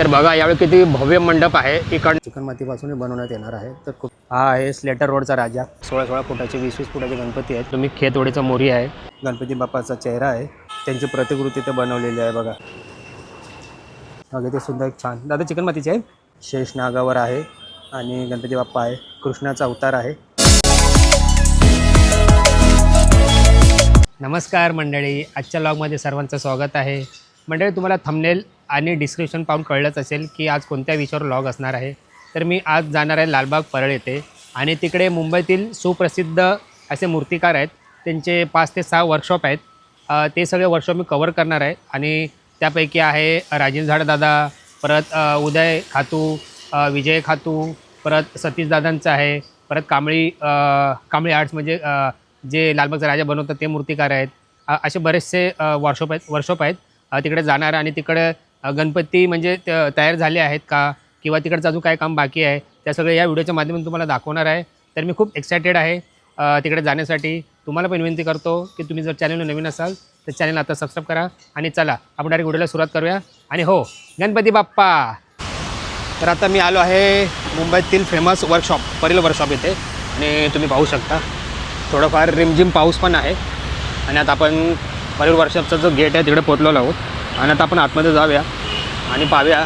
तर बघा यावेळी किती भव्य मंडप आहे. इकडं चिकन मातीपासून बनवण्यात येणार आहे. तर खूप हा आहे स्लेटर रोडचा राजा. सोळा सोळा फुटाचे वीस वीस फुटाचे गणपती आहेत. तुम्ही खेतवडीचा मोरी आहे. गणपती बाप्पाचा चेहरा आहे. त्यांची प्रतिकृती ते बनवलेली आहे बघा. बघा ते सुद्धा एक छान. दादा चिकन मातीचे आहे शेष नागावर आहे आणि गणपती बाप्पा आहे. कृष्णाचा अवतार आहे. नमस्कार मंडळी. आजच्या लॉगमध्ये सर्वांचं स्वागत आहे. मंडळी तुम्हाला थंबनेल आणि डिस्क्रिप्शन पाहून कळलंच असेल की आज कोणत्या विषयावर लॉग असणार आहे. तर मी आज जाणार आहे लालबाग परळ येथे आणि तिकडे मुंबईतील सुप्रसिद्ध असे मूर्तिकार आहेत. त्यांचे पाच ते सहा वर्कशॉप आहेत. ते सगळे वर्कशॉप मी कवर करणार आहे आणि त्यापैकी आहे राजेंद्र झाडदादा परत उदय खातू विजय खातू परत सतीश दादांचं आहे परत कांबळी कांबळी आर्ट्स म्हणजे जे लालबागचा राजा बनवतात ते मूर्तिकार आहेत. असे बरेचसे वर्कशॉप आहेत वर्कशॉप आहेत. तिकडे जाणार आणि तिकडे गणपती म्हणजे त- तयार झाले आहेत का? किंवा तिकडचं अजून काय काम बाकी आहे? त्या सगळं या व्हिडिओच्या माध्यमातून तुम्हाला दाखवणार आहे. तर मी खूप एक्सायटेड आहे तिकडे जाण्यासाठी. तुम्हाला पण विनंती करतो की तुम्ही जर चॅनलला नवीन असाल तर चॅनल आता सबस्क्राईब करा आणि चला आपण डायरेक्ट व्हिडिओला सुरुवात करूया. आणि हो गणपती बाप्पा! तर आता मी आलो आहे मुंबईतील फेमस वर्कशॉप परील वर्कशॉप येथे आणि तुम्ही पाहू शकता. थोडंफार रिमझिम पाऊस पण आहे. आणि आता आपण परील वर्कशॉपचा जो गेट आहे तिकडे पोचलेलो आहोत. आणि आता आपण आतमध्ये जाऊया आणि पाहूया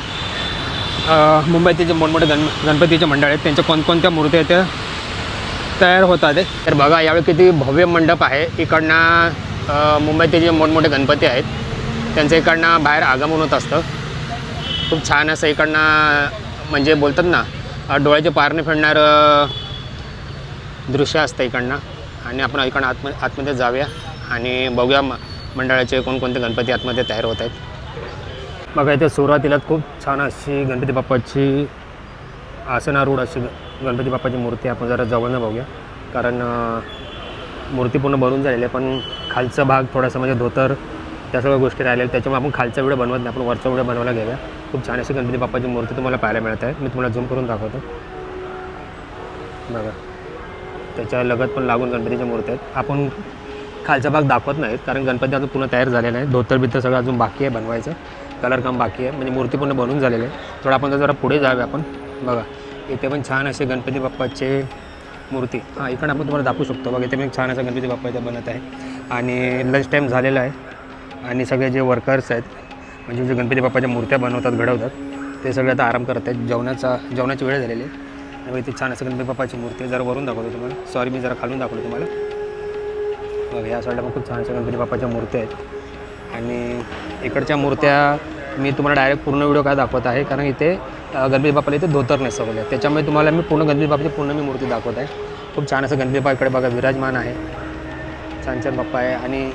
मुंबईचे मुंबईतील जे मोठमोठे गण गणपतीचे मंडळ आहेत त्यांच्या कोणकोणत्या मूर्त्या आहेत त्या तयार होतात तर बघा यावेळी किती भव्य मंडप आहे. इकडनं मुंबईचे मुंबईतील जे मोठमोठे गणपती आहेत त्यांचं इकडनं बाहेर आगमन होत असतं. खूप छान असं इकडनं म्हणजे बोलतात ना डोळ्याचे पारणे फिरणारं दृश्य असतं इकडनं. आणि आपण इकडनं आतम आतमध्ये जाऊया आणि बघूया मग मंडळाचे कोणकोणते गणपती आतमध्ये तयार होत आहेत? बघा इथे सुरुवातीला खूप छान अशी गणपती बाप्पाची आसनारूढ अशी गणपती बाप्पाची मूर्ती आपण जरा जवळनं बघूया. कारण मूर्ती पूर्ण बनून झालेली आहे पण खालचा भाग थोडासा म्हणजे धोतर त्या सगळ्या गोष्टी राहिलेल्या त्याच्यामुळे आपण खालचा व्हिडिओ बनवत नाही आपण वरचा व्हिडिओ बनवायला घेऊया खूप छान अशी गणपती बाप्पाची मूर्ती तुम्हाला पाहायला मिळत आहे. मी तुम्हाला झूम करून दाखवतो. बघा त्याच्या लगत पण लागून गणपतीच्या मूर्ती आहेत. आपण खालचा भाग दाखवत नाहीत कारण गणपती अजून पूर्ण तयार झालेला आहे. धोतर बितर सगळं अजून बाकी आहे बनवायचं. कलर काम बाकी आहे. म्हणजे मूर्ती पूर्ण बनून झालेली आहे. थोडं आपण जरा पुढे जाऊया आपण. बघा इथे पण छान असे गणपती बाप्पाचे मूर्ती. हां इकडं आपण तुम्हाला दाखवू शकतो. बघा इथे पण छान असं गणपती बाप्पा बनत आहे. आणि लंच टाईम झालेला आहे. आणि सगळे जे वर्कर्स आहेत म्हणजे जे गणपती बाप्पाच्या मूर्त्या बनवतात घडवतात ते सगळे आता आराम करत आहेत. जेवणाचा जेवणाची वेळ झालेली आहे. त्यामुळे इथे छान असं गणपती बाप्पाची मूर्ती जरा वरून दाखवतो तुम्हाला. सॉरी मी जरा खालून दाखवतो तुम्हाला. ह्या या साईडला पण खूप छान अशा गणपती बाप्पाच्या मूर्त्या आहेत. आणि इकडच्या मूर्त्या मी तुम्हाला डायरेक्ट पूर्ण व्हिडिओ काय दाखवत आहे कारण इथे अ, गणपती बाप्पाला इथे धोतर नेसवले आहे त्याच्यामुळे तुम्हाला मी पूर्ण गणपती बाप्पाची पूर्ण मी मूर्ती दाखवत आहे. खूप छान असं गणपती इकडे बघा विराजमान आहे. छान छान बाप्पा आहे. आणि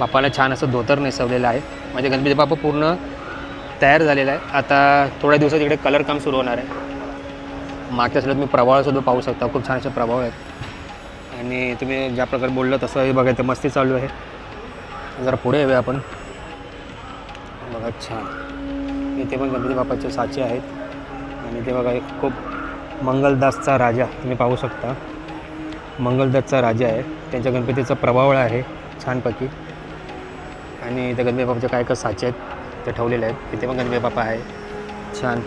बाप्पाला छान असं धोतर नेसवलेलं आहे. म्हणजे गणपती बाप्पा पूर्ण तयार झालेला आहे. आता थोड्या दिवसात इकडे कलर काम सुरू होणार आहे. मागच्या साईडला तुम्ही प्रभावसुद्धा पाहू शकता. खूप छान असे प्रभाव आहेत. आणि तुम्ही ज्या प्रकारे बोललं तसं हे बघा ते मस्ती चालू आहे. जरा पुढे येऊया आपण. बघा छान. इथे पण गणपती बाप्पाचे साचे आहेत. आणि ते बघा एक खूप मंगलदासचा राजा तुम्ही पाहू शकता. मंगलदासचा राजा आहे. त्यांच्या गणपतीचा प्रभावळ आहे छानपैकी. आणि इथे गणपती बाप्पाचे काय काय साचे आहेत ते ठेवलेले आहेत. इथे पण गणपती बाप्पा आहे. छान.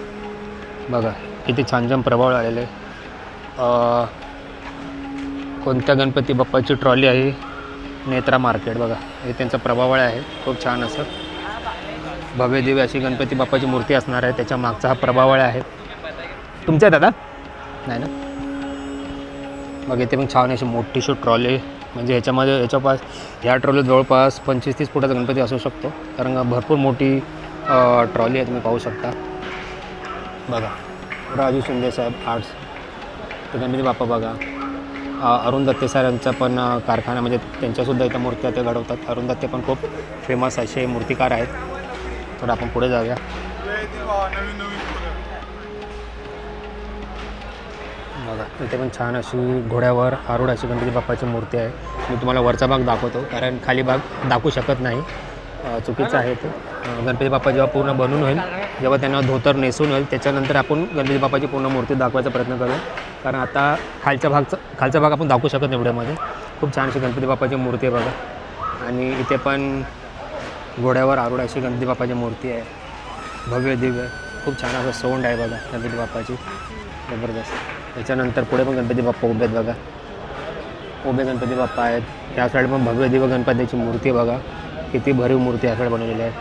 बघा किती छान छान प्रभाव आलेले. आहे. कोणत्या गणपती बाप्पाची ट्रॉली आहे? नेत्रा मार्केट बघा. हे त्यांचा प्रभावळ आहे. खूप छान असं. भव्य दिव्य अशी गणपती बाप्पाची मूर्ती असणार आहे. त्याच्या मागचा हा प्रभावळ आहे. तुमच्या दादा नाही ना? मग इथे पण छान अशी मोठीशी ट्रॉली म्हणजे ह्याच्यामध्ये ह्याच्यापास ह्या ट्रॉलीत जवळपास पंचवीस तीस फुटाचा गणपती असू शकतो. कारण भरपूर मोठी ट्रॉली आहे तुम्ही पाहू शकता. बघा. राजू शिंदे साहेब आर्ट्स तर गणपती बाप्पा बघा. अरुण दत्ते सर यांचा पण कारखाना म्हणजे त्यांच्यासुद्धा इथं मूर्त्या ते घडवतात. अरुण दत्ते पण खूप फेमस असे मूर्तिकार आहेत. तर आपण पुढे जाऊया. बघा इथे पण छान अशी घोड्यावर आरूढ अशी गणपती बाप्पाची मूर्ती आहे. मी तुम्हाला वरचा भाग दाखवतो कारण खाली भाग दाखवू शकत नाही. चुकीचं आहे ते. गणपती बाप्पा जेव्हा पूर्ण बनून होईल जेव्हा त्यांना धोतर नेसून होईल त्याच्यानंतर आपण गणपती बाप्पाची पूर्ण मूर्ती दाखवायचा प्रयत्न करू कारण आता खालच्या भागचा खालचा भाग आपण दाखवू शकत नाही व्हिडिओमध्ये खूप छान अशी गणपती बाप्पाची मूर्ती आहे बघा. आणि इथे पण घोड्यावर आरूढ अशी गणपती बाप्पाची मूर्ती आहे. भव्य दिव्य. खूप छान असं सोंड आहे बघा गणपती बाप्पाची. जबरदस्त. त्याच्यानंतर पुढे पण गणपती बाप्पा उभे आहेत बघा. उभे गणपती बाप्पा आहेत. त्या साईड पण भव्य दिव्य गणपतीची मूर्ती बघा. किती भरीव मूर्ती या साईड बनवलेली आहे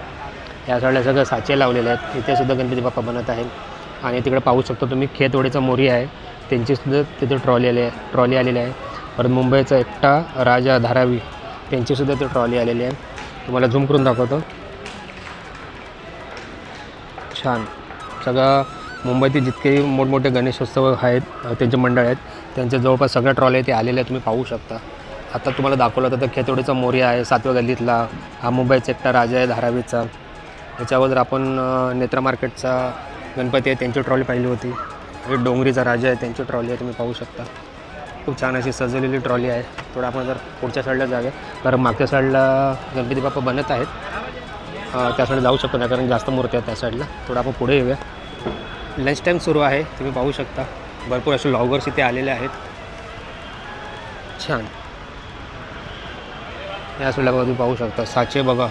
या साईडला सगळं साचे लावलेले आहेत. इथे सुद्धा गणपती बाप्पा बनत आहेत. आणि तिकडे पाहू शकतो तुम्ही खेतवडीचा मोरी आहे. त्यांचीसुद्धा तिथे ट्रॉली आली आहे ट्रॉली आलेली आहे. परत मुंबईचा एकटा राजा धारावी त्यांचीसुद्धा ते ट्रॉली आलेली आहे. तुम्हाला झूम करून दाखवतो. छान. सगळं मुंबईतील जितके मोठमोठे गणेशोत्सव आहेत त्यांचे मंडळ आहेत त्यांच्या जवळपास सगळ्या ट्रॉल्या ते आलेल्या आहेत तुम्ही पाहू शकता. आता तुम्हाला दाखवलं होतं तर खेतोडीचा मोर्या आहे सातव्या गल्लीतला. हा मुंबईचा एकटा राजा आहे धारावीचा. याच्या अगोदर आपण अ, नेत्रा मार्केटचा गणपती आहे त्यांची ट्रॉली पाहिली होती. आणि डोंगरीचा राजा आहे त्यांची ट्रॉली आहे तुम्ही पाहू शकता. खूप छान अशी सजवलेली ट्रॉली आहे. थोडं आपण जर पुढच्या साईडला जाऊया. कारण मागच्या साईडला गणपती बाप्पा बनत आहेत. त्या साईडला जाऊ शकतो नाही कारण जास्त मूर्ती आहेत त्या साईडला थोडं आपण पुढे येऊया. लंच टाईम सुरू आहे तुम्ही पाहू शकता. भरपूर असे लॉगर्स इथे आलेले आहेत. छान. या साईडला बघा तुम्ही पाहू शकता. साचे बघा.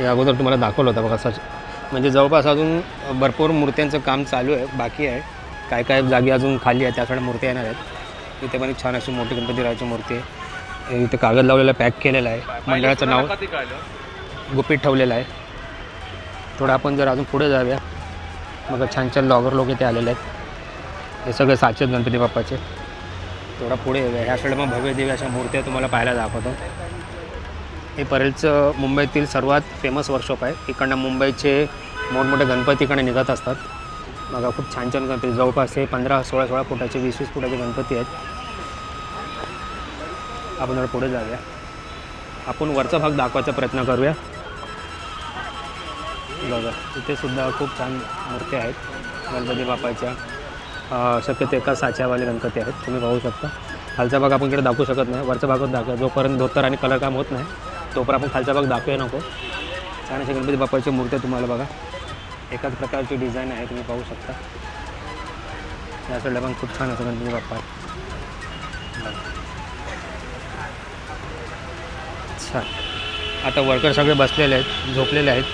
या अगोदर तुम्हाला दाखवलं होतं बघा सच म्हणजे जवळपास अजून भरपूर मूर्त्यांचं काम चालू आहे बाकी आहे. काय काय जागी अजून खाली आहे त्या मूर्त्या येणार आहेत. इथे पण एक छान अशी मोठी गणपतीरायची मूर्ती आहे. इथे कागद लावलेला पॅक केलेला आहे. मंडळाचं नाव गुपित ठेवलेलं आहे. थोडं आपण जर अजून पुढे जाऊया. मग छान छान लॉगर लोक इथे आलेले आहेत. हे सगळे साचे आहेत गणपती बाप्पाचे. थोडा पुढे येऊया. ह्या साईड मग भव्य देवी अशा मूर्त्या तुम्हाला पाहायला दाखवतो. हे परेलचं मुंबईतील सर्वात फेमस वर्कशॉप आहे. इकडनं मुंबईचे मोठमोठे गणपतीकडे निघत असतात. बघा खूप छान छान गणपती. जवळपास हे पंधरा सोळा सोळा फुटाचे वीस वीस फुटाचे गणपती आहेत. आपण जरा पुढे जाऊया. आपण वरचा भाग दाखवायचा प्रयत्न करूया. बघा इथे सुद्धा खूप छान मूर्त्या आहेत. गणपती बापायच्या शक्यतो एका साच्यावाले गणपती आहेत. तुम्ही पाहू शकता. खालचा भाग आपण इकडे दाखवू शकत नाही. वरचा भागच दाखवा. जोपर्यंत धोतर आणि कलर काम होत नाही तोपर आपण खालचा भाग दाखवूया नको. छान अशा गणपती बाप्पाच्या मूर्त्या तुम्हाला बघा. एकाच प्रकारची डिझाईन आहे तुम्ही पाहू शकता. या साईडला पण खूप छान असं गणपती बाप्पा छान. आता वर्कर सगळे बसलेले आहेत झोपलेले आहेत.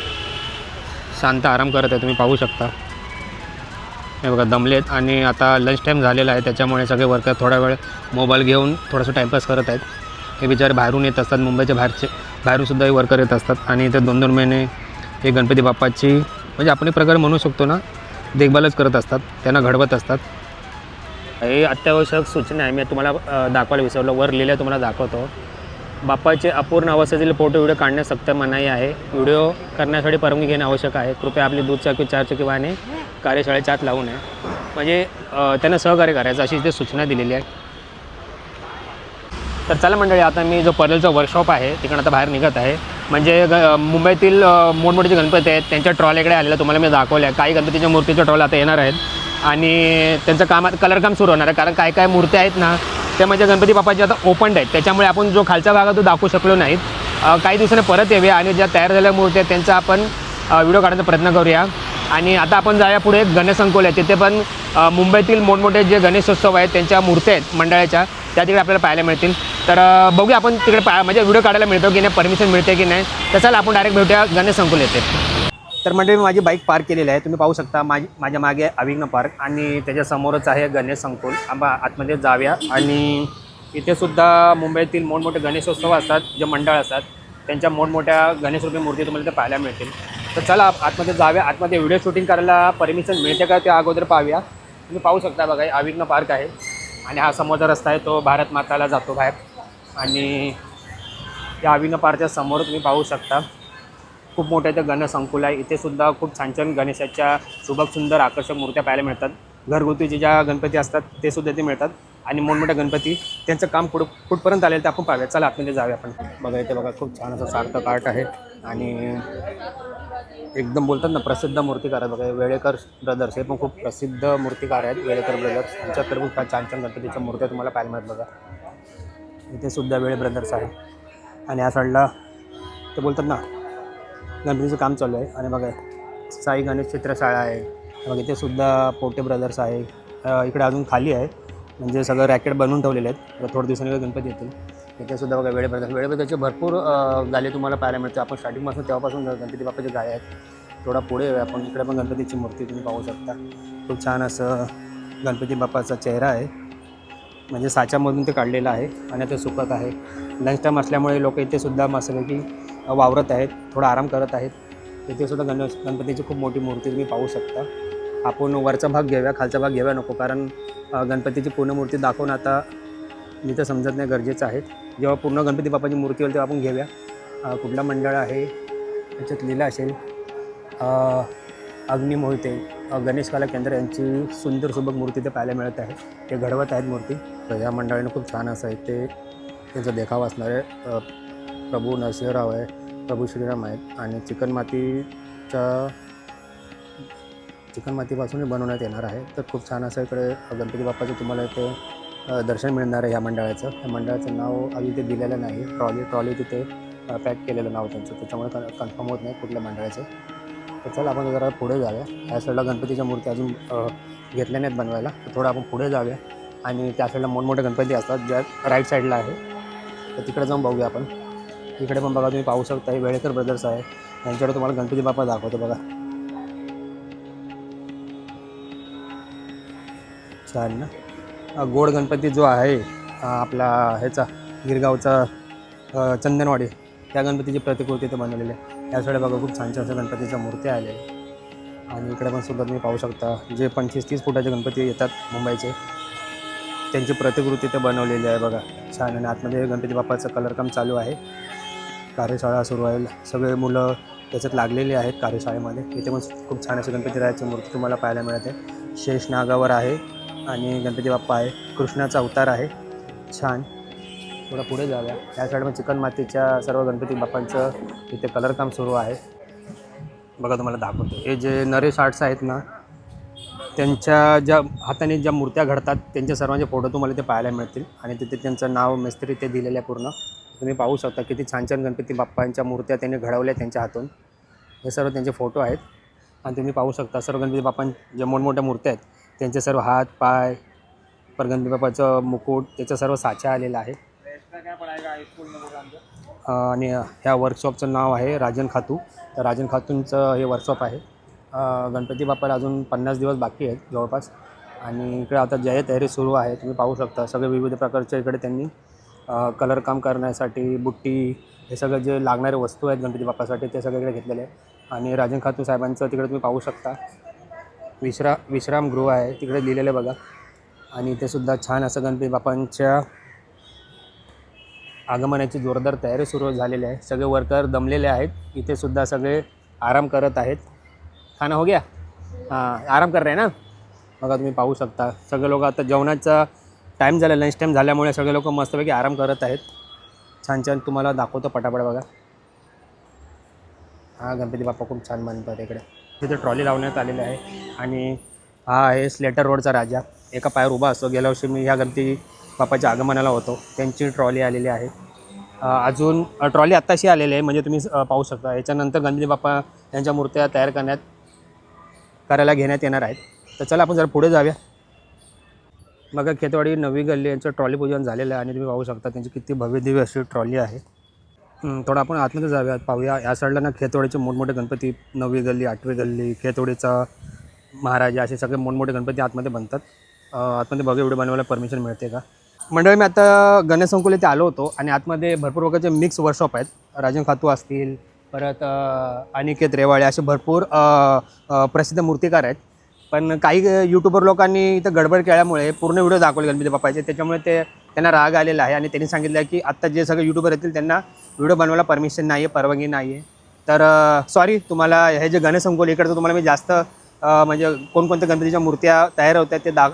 शांत आराम करत आहे तुम्ही पाहू शकता. हे बघा दमलेत आणि आता लंच टाईम झालेला आहे त्याच्यामुळे सगळे वर्कर थोडा वेळ मोबाईल घेऊन थोडंसं टाईमपास करत आहेत. हे बिचारे बाहेरून येत असतात मुंबईच्या बाहेरचे. बाहेरूनसुद्धा हे वर्कर येत असतात. आणि इथे दोन दोन महिने हे गणपती बाप्पाची म्हणजे आपण एक प्रकारे म्हणू शकतो ना देखभालच करत असतात. त्यांना घडवत असतात. हे अत्यावश्यक सूचना आहे. मी तुम्हाला दाखवायला विसरलो. वर लिहिलं तुम्हाला दाखवतो. बाप्पाचे अपूर्ण अवस्थेतील फोटो व्हिडिओ काढण्यास सक्त मनाई आहे. व्हिडिओ करण्यासाठी परवानगी घेणे आवश्यक आहे. कृपया आपली दुचाकी चारचाकी वाहने कार्यशाळेच्या आत लावू नये. म्हणजे त्यांना सहकार्य करायचं अशी इथे सूचना दिलेली आहे. तर चला मंडळी आता मी जो परेलचा वर्कशॉप आहे तिकडं आता बाहेर निघत आहे. म्हणजे ग मुंबईतील मोठमोठे जे गणपती आहेत त्यांच्या ट्रॉलीकडे आलेलं तुम्हाला मी दाखवल्या. काही गणपतीच्या मूर्तीच्या ट्रॉल आता येणार आहेत. आणि त्यांचं काम आता कलरकाम सुरू होणार आहे कारण काय काय मूर्त्या आहेत ना त्या म्हणजे गणपती बाप्पाचे आता ओपन्ड आहेत. त्याच्यामुळे आपण जो खालच्या भागात तो दाखवू शकलो नाहीत. काही दिवसांनी परत येऊया आणि ज्या तयार झालेल्या मूर्ती आहेत त्यांचा आपण व्हिडिओ काढण्याचा प्रयत्न करूया. आणि आता आपण जाऊया पुढे गणेश संकुल आहे तिथे पण मुंबईतील मोठमोठे जे गणेशोत्सव आहेत त्यांच्या मूर्त्या आहेत मंडळाच्या. त्या तिकडे आपल्याला पाहायला मिळतील. तर बघूया आपण तिकडे पा म्हणजे व्हिडिओ काढायला मिळतो की नाही परमिशन मिळते की नाही. तर चला आपण डायरेक्ट भेटूया गणेश संकुल येते तर म्हणजे मी माझी बाईक पार्क केलेली आहे. तुम्ही पाहू शकता माझी माझ्या मागे अविघ्न पार्क आणि त्याच्यासमोरच आहे गणेश संकुल आंबा आतमध्ये जाऊया आणि इथे सुद्धा मुंबईतील मोठमोठे गणेशोत्सव असतात जे मंडळ असतात. त्यांच्या मोठमोठ्या गणेशरूपी मूर्ती तुम्हाला इथे पाहायला मिळतील. तर चला आतमध्ये जाऊया. आतमध्ये व्हिडिओ शूटिंग करायला परमिशन मिळते का त्या अगोदर पाहूया. तुम्ही पाहू शकता बघा हे पार्क आहे. आणि हा समोरचा रस्ता आहे तो भारत माताला जातो बाहेर. आणि या अभिग्न पार्कच्या समोर तुम्ही पाहू शकता खूप मोठं इथं गणसंकुल आहे. इथे सुद्धा खूप छान छान गणेशाच्या सुबक सुंदर आकर्षक मूर्त्या पाहायला मिळतात. घरगुतीचे ज्या गणपती असतात ते सुद्धा इथे मिळतात. आणि मोठमोठ्या गणपती त्यांचं काम कुठं कुठपर्यंत आलेलं ते आपण पाहूया. चला आतमध्ये जाऊया आपण. बघा इथे बघा खूप छान असं सार्थक आर्ट आहे. आणि एकदम बोलतात ना प्रसिद्ध मूर्तिकार आहेत. बघा वेळेकर ब्रदर्स हे पण खूप प्रसिद्ध मूर्तिकार आहेत वेळेकर ब्रदर्स यांच्याकडे खूप छान छान गणपतीच्या मूर्त्या तुम्हाला पाहायला मिळत बघा. इथे सुद्धा वेळे ब्रदर्स आहे. आणि या साईडला ते बोलतात ना गणपतीचं काम चालू आहे. आणि बघा साई गणेश चित्रशाळा आहे. बघा इथे सुद्धा पोटे ब्रदर्स आहे. इकडे अजून खाली आहे. म्हणजे सगळं रॅकेट बनवून ठेवलेले आहेत. तर थोड्या दिवसांनी गणपती येतील. त्याच्यासुद्धा बघा वेळे ब्रदर्स भरपूर गाले तुम्हाला पाहायला मिळते आपण स्टार्टिंगपासून तेव्हापासून गणपती बाप्पाचे गाय आहेत. थोडा पुढे येऊया आपण. इकडे पण गणपतीची मूर्ती तुम्ही पाहू शकता. खूप छान असं गणपती बाप्पाचा चेहरा आहे. म्हणजे साच्यामधून ते काढलेलं आहे आणि ते सुकत आहे. लंच टाईम असल्यामुळे लोक इथेसुद्धा मस्तपैकी वावरत आहेत. थोडा आराम करत आहेत. इथेसुद्धा गण गणपतीची खूप मोठी मूर्ती तुम्ही पाहू शकता. आपण वरचा भाग घेऊया खालचा भाग घेऊया नको कारण गणपतीची पूर्ण मूर्ती दाखवून आता मी तर समजत नाही गरजेचं आहे. जेव्हा पूर्ण गणपती बाप्पाची मूर्ती होईल तेव्हा आपण घेऊया. कुठला मंडळ आहे? त्याच्यात लिहिलं असेल अ, अग्नी मोहिते गणेश कला केंद्र यांची सुंदर सुबक मूर्ती ते पाहायला मिळत आहे. ते घडवत आहेत मूर्ती. तर या मंडळाने खूप छान असं आहे ते त्याचं देखावा असणार आहे. प्रभू नरसिंहराव आहे प्रभू श्रीराम आहेत आणि चिकणमातीच्या चिकन मातीपासूनही बनवण्यात येणार आहे. तर खूप छान असं इकडे गणपती बाप्पाचं तुम्हाला इथे दर्शन मिळणार आहे ह्या मंडळाचं. ह्या मंडळाचं नाव अजून इथे दिलेलं नाही. ट्रॉली ट्रॉली तिथे पॅक केलेलं नाव त्यांचं. त्याच्यामुळे कन्फर्म होत नाही कुठल्या मंडळाचं. तर चला आपण जरा पुढे जाऊया. ह्या साईडला गणपतीच्या मूर्ती अजून घेतल्या नाहीत बनवायला. तर थोडं आपण पुढे जाऊया. आणि त्या साईडला मोठमोठे गणपती असतात ज्या राईट साईडला आहे. तर तिकडे जाऊन बघूया आपण. इकडे पण बघा तुम्ही पाहू शकता. हे वेळेकर ब्रदर्स आहे. त्यांच्याकडे तुम्हाला गणपती बाप्पा दाखवतो बघा. छान ना गोड गणपती जो आहे आपला ह्याचा गिरगावचा चंदनवाडी त्या गणपतीची प्रतिकृती इथे बनवलेली. आहे या बघा खूप छान छान गणपतीच्या मूर्त्या आल्या आणि इकडे पण सुद्धा तुम्ही पाहू शकता जे पंचवीस तीस फुटाचे गणपती येतात मुंबईचे त्यांची प्रतिकृती इथे बनवलेली आहे बघा. छान आणि आतमध्ये गणपती बाप्पाचं कलरकाम चालू आहे. कार्यशाळा सुरू आहे. सगळे मुलं त्याच्यात लागलेली आहेत कार्यशाळेमध्ये. इथे पण खूप छान असे गणपती रायाची मूर्ती तुम्हाला पाहायला मिळते. शेष नागावर आहे. आणि गणपती बाप्पा आहे. कृष्णाचा अवतार आहे. छान. थोडं पुढे जाऊया. या साईडमध्ये चिकन मातीच्या सर्व गणपती बाप्पांचं इथे कलरकाम सुरू आहे. बघा तुम्हाला दाखवतो. हे जे नरेश आर्ट्स आहेत ना त्यांच्या ज्या हाताने ज्या मूर्त्या घडतात त्यांचे सर्वांचे फोटो तुम्हाला ते पाहायला मिळतील. आणि तिथे त्यांचं नाव मिस्त्री ते दिलेलं आहे पूर्ण. तुम्ही पाहू शकता किती छान छान गणपती बाप्पांच्या मूर्त्या त्यांनी घडवल्या त्यांच्या हातून. हे सर्व त्यांचे फोटो आहेत. आणि तुम्ही पाहू शकता सर्व गणपती बाप्पां ज्या मोठमोठ्या मूर्त्या आहेत त्यांचे सर्व हात पाय पर गणपती बाप्पाचं मुकुट त्याचं सर्व साचा आलेला आहे. आणि ह्या वर्कशॉपचं नाव आहे राजन खातू. तर राजन खातूंचं हे वर्कशॉप आहे. गणपती बाप्पाला अजून पन्नास दिवस बाकी आहेत जवळपास. आणि इकडे आता जय तयारी सुरू आहे. तुम्ही पाहू शकता सगळे विविध प्रकारचे इकडे त्यांनी कलर काम करण्यासाठी बुट्टी हे सगळं जे लागणारे वस्तू आहेत गणपती बाप्पासाठी ते सगळे इकडे घेतलेले आहे आणि राजन खातू साहेबांचं तिकडे तुम्ही पाहू शकता. विश्रा विश्रामगृह आहे. तिकडे लिहिलेलं आहे बघा. आणि इथे सुद्धा छान असं गणपती बाप्पांच्या आगमनाची जोरदार तयारी सुरू झालेली आहे. सगळे वर्कर दमलेले आहेत. इथे सुद्धा सगळे आराम करत आहेत. खाना हो गया? हां आराम कर रहे ना? बघा तुम्ही पाहू शकता. सगळे लोक आता जेवणाचा टाईम झाला लंच टाईम झाल्यामुळे सगळे लोक मस्तपैकी आराम करत आहेत. छान छान. तुम्हाला दाखवतो पटापट बघा. हा गणपती बाप्पा खूप छान म्हणतात इकडे. तिथे ट्रॉली लावण्यात आलेली आहे. आणि हा आहे स्लेटर रोडचा राजा. एका पायावर उभा असतो. गेल्या वर्षी मी ह्या गणपती बाप्पाच्या आगमनाला होतो. त्यांची ट्रॉली आलेली आहे. अजून ट्रॉली आत्ताशी आलेली आहे. म्हणजे तुम्ही पाहू शकता. याच्यानंतर गणपती बाप्पा यांच्या मूर्त्या तयार करण्यात करायला घेण्यात येणार आहेत. तर चला आपण जरा पुढे जाऊया. मग खेतवाडी नवी गल्ली यांचं ट्रॉली पूजन झालेलं आहे. आणि तुम्ही पाहू शकता त्यांची किती भव्य दिव्य अशी ट्रॉली आहे. थोडं आपण आतमध्ये जाऊया पाहूया. या साईडला ना खेतवाडीचे मोठमोठे गणपती नववी गल्ली आठवी गल्ली खेतवाडीचा महाराजा असे सगळे मोठमोठे गणपती आतमध्ये बनतात. आतमध्ये बघा एवढे बनवायला परमिशन मिळते का? मंडळी मी आता गणेश संकुल इथे आलो होतो आणि आतमध्ये भरपूर प्रकारचे मिक्स वर्कशॉप आहेत. राजन खातू असतील परत अनिकेत रेवाळे असे भरपूर प्रसिद्ध मूर्तिकार आहेत. पण काही यूट्यूबर लोकांनी इथं गडबड केल्यामुळे पूर्ण व्हिडिओ दाखवले गणपती बाप्पाचे. त्याच्यामुळे ते त्यांना राग आलेला आहे आणि त्यांनी सांगितलं की आत्ता जे सगळे यूट्यूबर येतील त्यांना व्हिडिओ बनवायला परमिशन नाही आहे परवानगी नाही आहे तर सॉरी तुम्हाला हे जे गणसंकुल इकडचं तुम्हाला मी जास्त म्हणजे कोणकोणत्या गणपतीच्या मूर्त्या तयार होत्या ते दा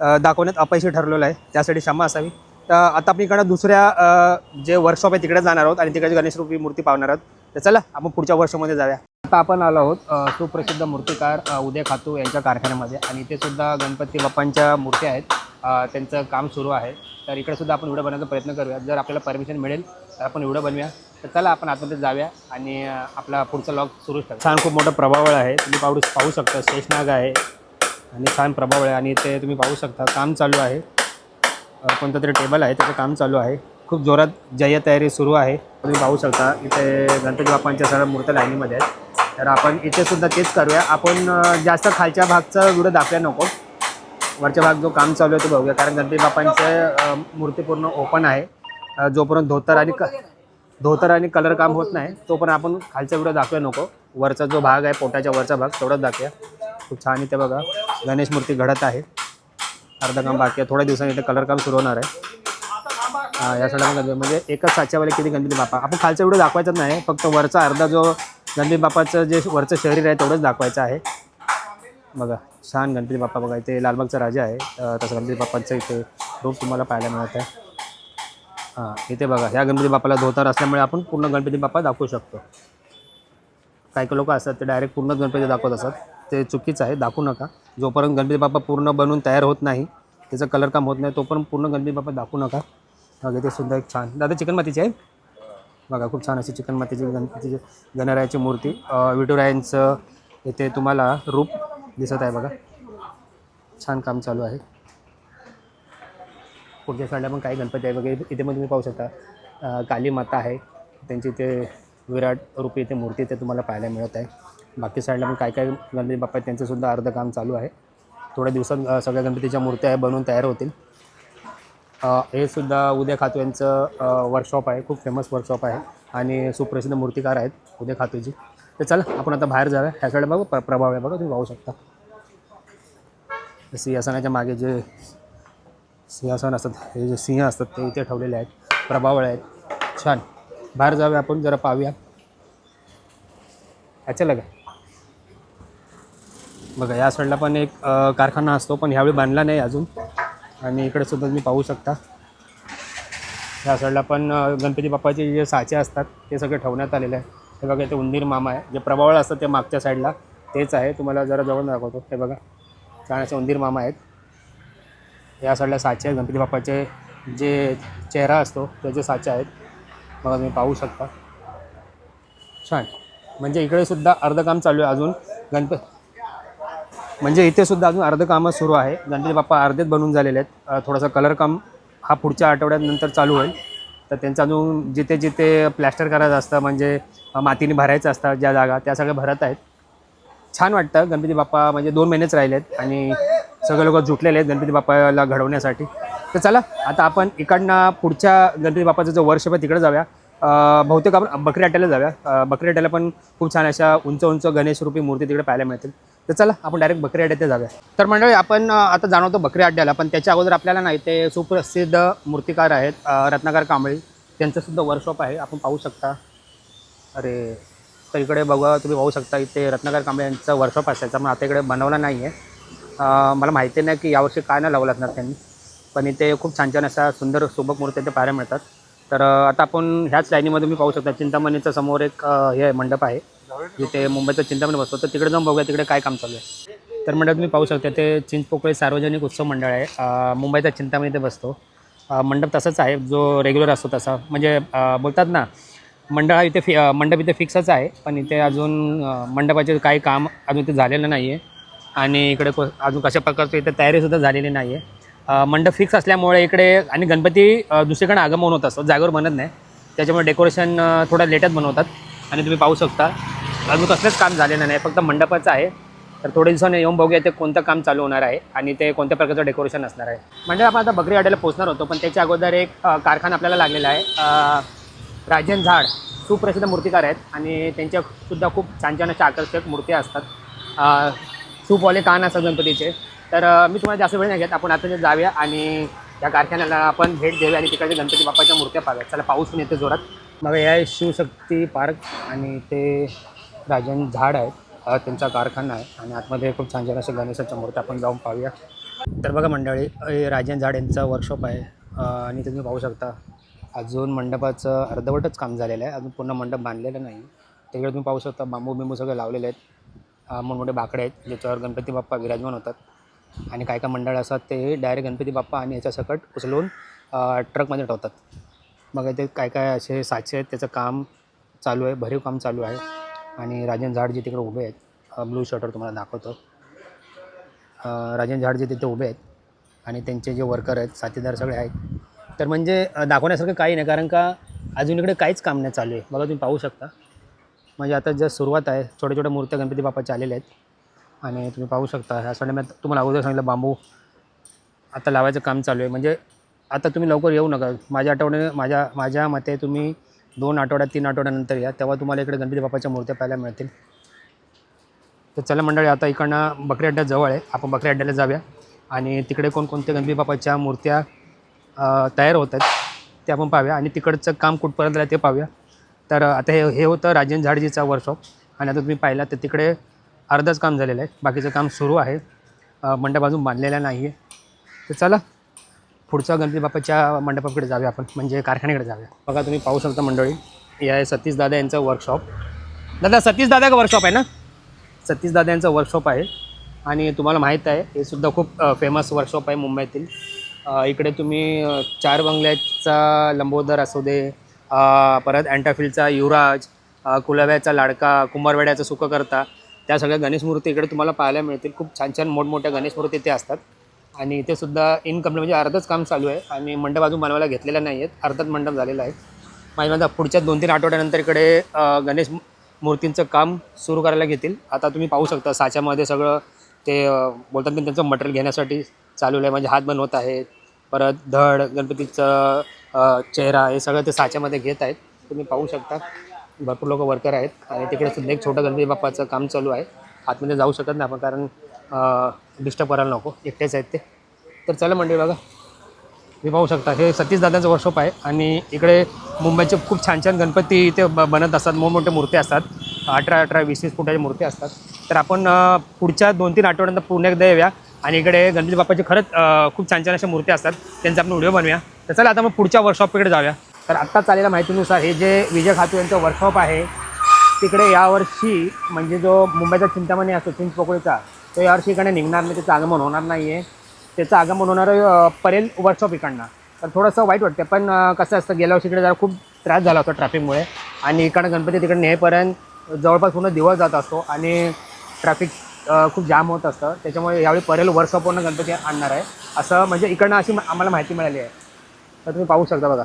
दाखवण्यात अपयशी ठरलेलं आहे. त्यासाठी क्षमा असावी. तर आता आपण इकडं दुसऱ्या जे वर्कशॉप आहे तिकडे जाणार आहोत आणि तिकडे गणेश रूपी मूर्ती पाहणार आहोत. तर चला आपण पुढच्या वर्षामध्ये जाऊया. आता आपण आलो आहोत सुप्रसिद्ध मूर्तिकार उदय खातू यांच्या कारखान्यामध्ये. आणि इथे सुद्धा गणपती बाप्पांच्या मूर्त्या आहेत. त्यांचं काम सुरू आहे. तर इकडे सुद्धा आपण व्हिडिओ बनवण्याचा प्रयत्न करूया. जर आपल्याला परमिशन मिळेल तर आपण व्हिडिओ बनवूया. तर चला आपण आतमध्ये जाऊया आणि आपला पुढचा लॉग सुरू ठेवा छान खूप मोठं प्रभावळ आहे. तुम्ही पाहू पाहू शकता शेषनाग आहे. आणि छान प्रभावळ आहे. आणि इथे तुम्ही पाहू शकता काम चालू आहे. कोणतं तरी टेबल आहे त्याचं काम चालू आहे. खूप जोरात जय तयारी सुरू आहे. तुम्ही पाहू शकता इथे गणपती बाप्पांच्या सर्व मूर्त्या लाईनीमध्ये आहेत. तर आपण इथे सुद्धा तेच करूया. आपण जास्त खालच्या भागचा व्हिडिओ दाखवूया नको. वरच्या भाग जो काम चालू आहे तो बघूया. कारण गणपती बाप्पांचे मूर्ती पूर्ण ओपन आहे. जोपर्यंत धोतर आणि क धोतर आणि कलर काम होत नाही तोपर्यंत आपण खालचा व्हिडिओ दाखवूया नको. वरचा जो भाग आहे पोटाच्या वरचा भाग तेवढाच दाखवूया. खूप छान इथे बघा गणेश मूर्ती घडत आहे. अर्धा काम बाकी आहे. थोड्या दिवसांनी इथे कलर काम सुरू होणार आहे. या साईडला पण गणपती म्हणजे एकच साच्यावाले किती गणपती बाप्पा आपण खालचा व्हिडिओ दाखवायचाच नाही फक्त वरचा अर्धा जो गणपती बाप्पाचं जे वरचं शरीर आहे तेवढंच दाखवायचं आहे. बघा छान गणपती बाप्पा बघा इथे लालबागचा राजा आहे. तसं गणपती बाप्पांचं इथे रूप तुम्हाला पाहायला मिळत आहे. हां इथे बघा ह्या गणपती बाप्पाला धोतार असल्यामुळे आपण पूर्ण गणपती बाप्पा दाखवू शकतो. काही काही लोक असतात ते डायरेक्ट पूर्ण गणपती दाखवत असतात. ते चुकीचं आहे दाखवू नका. जोपर्यंत गणपती बाप्पा पूर्ण बनून तयार होत नाही त्याचं कलर काम होत नाही तोपर्यंत पूर्ण गणपती बाप्पा दाखवू नका. बघा ते सुद्धा एक छान. दादा चिकनमातीची आहे? बघा खूप छान अशी चिकन मातीची गणपतीची गणरायाची मूर्ती. विठुरायांचं इथे तुम्हाला रूप दिसत आहे बघा. छान काम चालू आहे. पुढच्या साईडला पण काही गणपती आहे वगैरे इथे पण तुम्ही पाहू शकता. कालीमाता काली माता आहे. त्यांची इथे विराट रूपी इथे मूर्ती इथे तुम्हाला पाहायला मिळत आहे. बाकी साईडला पण काय काय गणपती बाप्पा आहेत. त्यांचंसुद्धा अर्धं अर्ध काम चालू आहे. थोड्या दिवसात सगळ्या गणपतीच्या मूर्त्या आहे बनवून तयार होतील. हे सुद्धा उदय खातू यांचं वर्कशॉप आहे. खूप फेमस वर्कशॉप आहे. आणि सुप्रसिद्ध मूर्तिकार आहेत उदय खातूजी. तर चला आपण आता बाहेर जाऊया. ह्या साईड बघा. प्र प्रभाव आहे बघा तुम्ही पाहू शकता. सिंहासनाच्या मागे जे सिंहासन असतात हे जे सिंह असतात ते इथे ठेवलेले आहेत. प्रभावळ आहेत. छान. बाहेर जाऊया आपण जरा पाहूया. ह्याच्या लगा. बघा या साईडला पण एक कारखाना असतो पण ह्यावेळी बांधला नाही अजून. आणि इकडे सुद्धा तुम्ही पाहू शकता. या साईडला पण गणपती बाप्पाचे जे साचे असतात ते सगळे ठेवण्यात आलेले आहे हे बघा इथे उंदीर मामा आहे. जे प्रभावळ असतं ते मागच्या साईडला तेच आहे. तुम्हाला जरा जवळ दाखवतो. हे बघा छान असे उंदीर मामा आहेत. या साईडला साचे आहेत. गणपती बाप्पाचे जे चेहरा असतो त्याचे साचे आहेत. बघा तुम्ही पाहू शकता. छान. म्हणजे इकडे सुद्धा अर्धं काम चालू आहे अजून. गणपती म्हणजे इथे सुद्धा अजून अर्ध कामं सुरू आहे. गणपती बाप्पा अर्धेच बनून झालेले आहेत. थोडासा कलर काम हा पुढच्या आठवड्यात नंतर चालू होईल. तर त्यांचं अजून जिथे जिथे प्लॅस्टर करायचं असतं म्हणजे मातीने भरायचं असतं ज्या जागा त्या सगळ्या भरत आहेत. छान वाटतं गणपती बाप्पा म्हणजे दोन महिनेच राहिले आहेत आणि सगळे लोक जुटलेले आहेत गणपती बाप्पाला घडवण्यासाठी. तर चला आता आपण इकडनं पुढच्या गणपती बाप्पाचं जो वर्ष आहे तिकडे जाऊया. बहुतेक आपण बकरी अड्ड्याला जाऊया. बकरी अड्ड्याला पण खूप छान अशा उंच उंच गणेशरूपी मूर्ती तिकडे पाहायला मिळतील. तर चला आपण डायरेक्ट बकरी अड्ड्यात जाऊया. तर मंडळी आपण आता जाणवतो बकरी अड्ड्याला पण त्याच्या अगोदर आपल्याला नाही ते सुप्रसिद्ध मूर्तिकार आहेत रत्नाकर कांबळी. त्यांचंसुद्धा वर्कशॉप आहे. आपण पाहू शकता. अरे तर इकडे बघा तुम्ही पाहू शकता इथे रत्नाकर कांबळे यांचं वर्कशॉप असायचं पण आता इकडे बनवला नाही आहे मला माहिती नाही की यावर्षी काय नाही लावलं असणार त्यांनी. पण इथे खूप छान छान अशा सुंदर सुबक मूर्ती इथे पाहायला मिळतात. तर आता आपण ह्याच लाईनीमध्ये तुम्ही पाहू शकता. चिंतामणीच्या समोर एक हे आहे, मंडप आहे. जिथे मुंबईचं चिंतामणी बसतो. तर तिकडे जाऊन बघूया तिकडे काय काम चालू आहे. तर मंडळ तुम्ही पाहू शकता. ते चिंचपोकळी सार्वजनिक उत्सव मंडळ आहे. मुंबईचा चिंतामणी इथे बसतो. मंडप तसंच आहे. जो रेग्युलर असतो तसा. म्हणजे बोलतात ना मंडळ हा इथे फि मंडप इथे फिक्सच आहे. पण इथे अजून मंडपाचे काही काम अजून इथे झालेलं नाही आहे आणि इकडे को अजून कशा प्रकारचं इथे तयारीसुद्धा झालेली नाही आहे मंडप फिक्स असल्यामुळे इकडे आणि गणपती दुसरीकडे आगमन होत असतो. जागेवर बनत नाही. त्याच्यामुळे डेकोरेशन थोडं लेटच बनवतात. आणि तुम्ही पाहू शकता. अजून कसलंच काम झालेलं नाही. फक्त मंडपाचं आहे. तर थोड्या दिवसांनी येऊन बघूया ते कोणतं काम चालू होणार आहे आणि ते कोणत्या प्रकारचं डेकोरेशन असणार आहे. म्हणजे आपण आता बकरी अड्याला पोहोचणार होतो पण त्याच्या अगोदर एक कारखाना आपल्याला लागलेला आहे. राजन झाड. सुप्रसिद्ध मूर्तिकार आहेत आणि त्यांच्यासुद्धा खूप छान छान अशा आकर्षक मूर्त्या असतात. सूपवाले कान असतात गणपतीचे. तर मी तुम्हाला जास्त वेळ नाही घेत. आपण आता जाऊया आणि त्या कारखान्याला आपण भेट देऊया आणि तिकडच्या गणपती बाप्पाच्या मूर्त्या पाहूया. चला पाऊस पण येते जोरात. मग हे आहे शिवशक्ती पार्क आणि ते राजन झाड आहेत त्यांचा कारखाना आहे आणि आतमध्ये खूप छान छान असे गणेशाच्या मूर्त्या आपण जाऊन पाहूया. तर बघा मंडळी राजन झाड यांचं वर्कशॉप आहे. आणि आणि तुम्ही पाहू शकता अजून मंडपाचं अर्धवटच काम झालेलं आहे. अजून पूर्ण मंडप बांधलेलं नाही. तिकडे तुम्ही पाहू शकता बांबू बिंबू सगळे लावलेले आहेत. मोठमोठे बाकडे आहेत ज्याच्यावर गणपती बाप्पा विराजमान होतात. आणि काय काय मंडळ असतात ते डायरेक्ट गणपती बाप्पा आणि याच्या सकट उचलून ट्रकमध्ये ठेवतात. मग ते काय काय असे साचे आहेत त्याचं काम चालू आहे भरीव काम चालू आहे. आणि राजन झाड जे तिकडे उभे आहेत ब्लू शर्टर तुम्हाला दाखवतो. राजन झाड जे तिथे उभे आहेत आणि त्यांचे जे वर्कर आहेत साथीदार सगळे आहेत. तर म्हणजे दाखवण्यासारखं काही नाही कारण का अजून इकडे काहीच काम नाही चालू आहे. बघा तुम्ही पाहू शकता. म्हणजे आता जस्ट सुरुवात आहे. छोट्या छोट्या मूर्त्या गणपती बाप्पाच्या आलेल्या आहेत. आणि तुम्ही पाहू शकता. ह्या म्हणजे मी तुम्हाला अगोदर सांगितलं बांबू. आता लावायचं काम चालू आहे. म्हणजे आता तुम्ही लवकर येऊ नका. माझ्या आठवड्याने माझ्या माझ्या मते तुम्ही दोन आठवड्यात तीन आठवड्यानंतर या. तेव्हा तुम्हाला इकडे गणपती बाप्पाच्या मूर्त्या पाहायला मिळतील. तर चला मंडळी आता इकडनं बकरी अड्ड्यात जवळ आहे. आपण बकरी अड्ड्याला जाऊया. आणि तिकडे कोणकोणत्या गणपती बाप्पाच्या मूर्त्या तयार होत आहेत ते आपण पाहूया. आणि तिकडचं काम कुठपर्यंत आहे ते पाहूया. तर आता हे हे होतं राजेंद्र झाडजीचा वर्कशॉप आणि आता तुम्ही पाहिला तर तिकडे अर्धच काम झालेलं आहे. बाकीचं काम सुरू आहे. मंडप अजून बांधलेला नाही आहे तर चला पुढच्या गणपती बाप्पाच्या मंडपाकडे जाऊया आपण. म्हणजे कारखान्याकडे जाऊया. बघा तुम्ही पाहू शकता मंडळी या सतीश दादा यांचं वर्कशॉप दादा सतीश दादा का वर्कशॉप आहे ना? सतीश दादा यांचं वर्कशॉप आहे. आणि तुम्हाला माहीत आहे हे सुद्धा खूप फेमस वर्कशॉप आहे मुंबईतील. इकडे तुम्ही चार बंगल्याचा लंबोदर असू दे परत अँटाफिलचा युवराज कुलव्याचा कुलाव्याचा लाडका कुंभारवाड्याचा सुखकर्ता त्या सगळ्या गणेश मूर्ती इकडे तुम्हाला पाहायला मिळतील. खूप छान छान मोठमोठ्या गणेश मूर्ती इथे असतात. आणि इथे सुद्धा इनकम्प्लीट म्हणजे अर्धच काम चालू आहे. आणि मंडप अजून बनवायला घेतलेला नाही आहेत अर्धच मंडप झालेला आहे. माझ्या माझा पुढच्या दोन तीन आठवड्यानंतर इकडे गणेश मूर्तींचं काम सुरू करायला घेतील. आता तुम्ही पाहू शकता साच्यामध्ये सगळं ते बोलतात ते त्यांचं मटेरियल घेण्यासाठी चालू आहे म्हणजे हात बनवत आहेत परत धड गणपतीचं चेहरा हे सगळं ते साच्यामध्ये घेत आहेत. तुम्ही पाहू शकता. भरपूर लोक वर्कर आहेत. आणि तिकडे सुद्धा एक छोटं गणपती बाप्पाचं काम चालू आहे. आतमध्ये जाऊ शकत नाही आपण कारण डिस्टर्ब करायला नको. एकटेच आहेत ते. तर चला मंडळी बघा. तुम्ही पाहू शकता. हे सतीश दादांचं वर्कशॉप आहे. आणि इकडे मुंबईचे खूप छान छान गणपती इथे ब बनत असतात. मोठमोठे मूर्ती असतात. अठरा अठरा वीस वीस फुटाच्या मूर्ती असतात. तर आपण पुढच्या दोन तीन आठवड्यानंतर पुन्हा एकदा येऊया. आणि इकडे गणपती बाप्पाचे खरंच खूप छान छान अशा मूर्ती असतात. त्यांचा आपण व्हिडिओ बनवूया. तर चला आता मग पुढच्या वर्कशॉपकडे जाऊया. तर आत्ताच आलेल्या माहितीनुसार हे जे विजय खातू यांचं वर्कशॉप आहे तिकडे यावर्षी म्हणजे जो मुंबईचा चिंतामणी असतो चिंचपोकळीचा तो यावर्षी इकडे निघणार नाही त्याचं आगमन होणार नाही आहे त्याचं आगमन होणार परेल वर्कशॉप इकडनं. तर थोडंसं वाईट वाटतं पण कसं असतं गेल्या वर्षी इकडे जरा खूप त्रास झाला होता ट्रॅफिकमुळे आणि इकडं गणपती तिकडे नेपर्यंत जवळपास पूर्ण दिवस जात असतो आणि ट्रॅफिक खूप जाम होत असतं. त्याच्यामुळे यावेळी परेल वर्कशॉपवरनं गणपती आणणार आहे. असं म्हणजे इकडनं अशी आम्हाला माहिती मिळाली आहे. तर तुम्ही पाहू शकता बघा.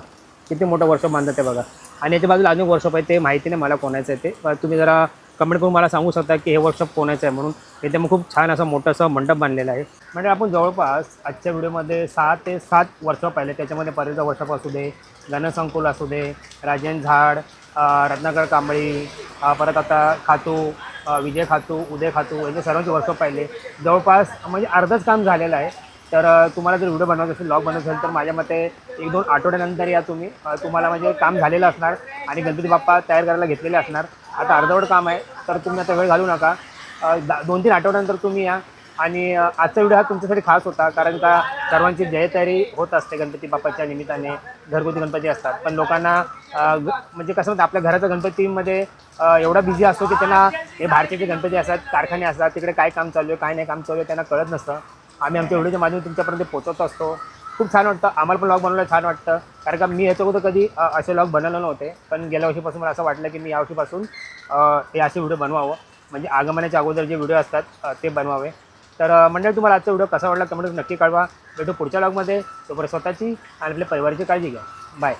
किती मोठं वर्कशॉप बांधतात ते बघा. आणि याच्या बाजूला अजून वर्कशॉप आहे ते माहिती नाही मला कोणाचं आहे ते. तुम्ही जरा कमेंट करून मला सांगू शकता की हे वर्कशॉप कोणाचं आहे म्हणून. इथे मग खूप छान असं मोठं असं मंडप बांधलेलं आहे. म्हणजे आपण जवळपास आजच्या व्हिडिओमध्ये सहा ते सात वर्कशॉप पाहिले त्याच्यामध्ये पर्यंत वर्कशॉप असू दे गणसंकुल असू दे राजन झाड रत्नागर रत्नाकर कांबळी परत आता खातू विजय खातू उदय खातू याचे सर्वांचे वर्कशॉप पाहिले. जवळपास म्हणजे अर्धच काम झालेलं आहे. तर तुम्हाला जर व्हिडिओ बनवायचा असेल ब्लॉग बनवत असेल तर माझ्या मते एक दोन आठवड्यानंतर या तुम्ही. तुम्हाला म्हणजे काम झालेलं असणार आणि गणपती बाप्पा तयार करायला घेतलेले असणार. आता अर्धवट काम आहे तर तुम्ही आता वेळ घालू नका. दोन तीन आठवड्यानंतर तुम्ही या आणि आजचा व्हिडिओ हा तुमच्यासाठी खास होता कारण का सर्वांची जयतयारी होत असते गणपती बाप्पाच्या निमित्ताने. घरगुती गणपती असतात. पण लोकांना म्हणजे कसं होतं आपल्या घराच्या गणपतीमध्ये एवढा बिझी असतो की त्यांना हे भारतीय जे गणपती असतात कारखाने असतात तिकडे काय काम चालू आहे काय नाही काम चालू आहे त्यांना कळत नसतं. आम्ही आमच्या व्हिडिओच्या माध्यमातून तुमच्यापर्यंत पोहोचवत असतो. खूप छान वाटतं. आम्हाला पण लॉग बनवायला छान वाटतं. कारण का मी ह्याच्या अगोदर कधी असे लॉग बनवले नव्हते. पण गेल्या वर्षीपासून मला असं वाटलं की मी यावर्षीपासून वर्षीपासून हे असे व्हिडिओ बनवावं. म्हणजे आगमनाच्या अगोदर जे व्हिडिओ असतात ते बनवावे. तर अ, मंडळी तुम्हाला आजचा व्हिडिओ कसा वाटला कमेंट नक्की कळवा. भेटू पुढच्या लॉगमध्ये तोपर्यंत स्वतःची आणि आपल्या परिवाराची काळजी घ्या. बाय